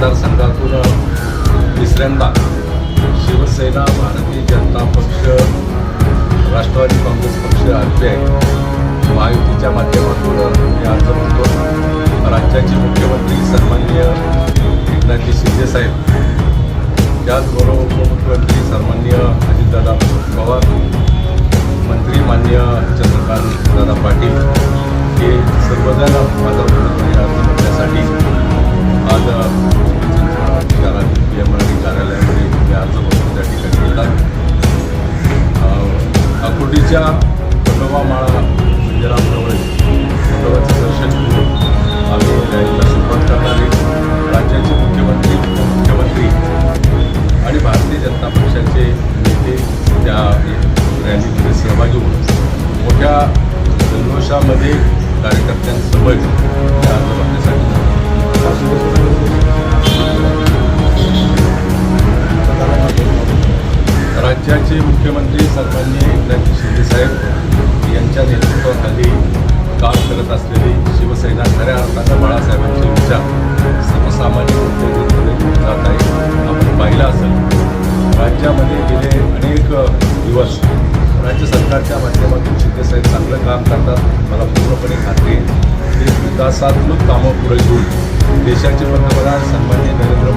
मतदारसंघातून तिसऱ्यांदा शिवसेना भारतीय जनता पक्ष राष्ट्रवादी काँग्रेस पक्ष आर आय महायुतीच्या माध्यमातून मी अर्ज करतो राज्याचे मुख्यमंत्री सन्माननीय एकनाथजी शिंदेसाहेब त्याचबरोबर उपमुख्यमंत्री सन्माननीय अजितदादा पवार मंत्री मान्य चंद्रकांत दादा पाटील हे सर्वजण माझा उमेदवारी अर्ज करण्यासाठी आज कोटीच्या खंडोबा माळा मंदिराम जवळ खंडोबाचं दर्शन घेऊन आम्ही रॅलीला सुरुवात करणारे राज्याचे मुख्यमंत्री उपमुख्यमंत्री आणि भारतीय जनता पक्षाचे नेते त्या रॅलीमध्ये सहभागी होऊन मोठ्या जल्लोषामध्ये कार्यकर्त्यांसोबत त्या अर्ज राज्याचे मुख्यमंत्री सन्माननीय एकनाथजी शिंदेसाहेब यांच्या नेतृत्वाखाली काम करत असलेली शिवसेना खऱ्या अर्थानं बाळासाहेबांचे विचार सर्वसामान्य घेऊन जात आहे आपण पाहिलं असेल राज्यामध्ये गेले अनेक दिवस राज्य सरकारच्या माध्यमातून शिंदेसाहेब चांगलं काम करतात मला पूर्णपणे खात्री आहे. ते विकासात्मक कामं पुढे घेऊन देशाचे पंतप्रधान सन्माननीय नरेंद्र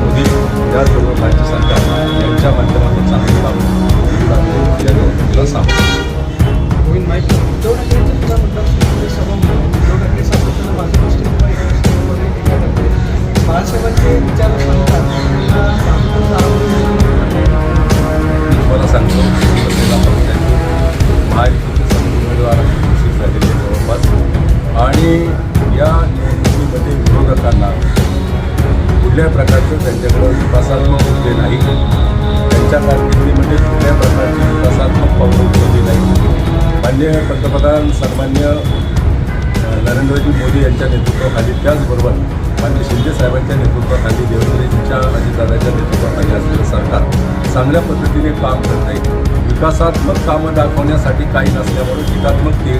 गोविंद उद्धव उद्धव ठाकरे सातत्यानं टीका करते बाळासाहेबांचे विचार सांगतो शिवसेना पक्षाचे महायुतीचे सर्व उमेदवार घोषित झालेले जवळपास. आणि या निवडणुकीमध्ये विरोधकांना कुठल्याही प्रकारचं त्यांच्याकडं विकासात्मक मुद्दे नाही. त्यांच्या कारकिर्दीमध्ये म्हणजे कुठल्या प्रकारची विकासात्मक पावलं उचलली नाही. मान्य पंतप्रधान सन्मान्य नरेंद्रजी मोदी यांच्या नेतृत्वाखाली त्याचबरोबर मान्य शिंदे साहेबांच्या नेतृत्वाखाली देवेंद्रजींच्या अजितदादाच्या नेतृत्वाखाली असलेलं सरकार चांगल्या पद्धतीने काम करत आहे विकासात्मक कामं दाखवण्यासाठी काही नसल्यामुळे टीकात्मक ते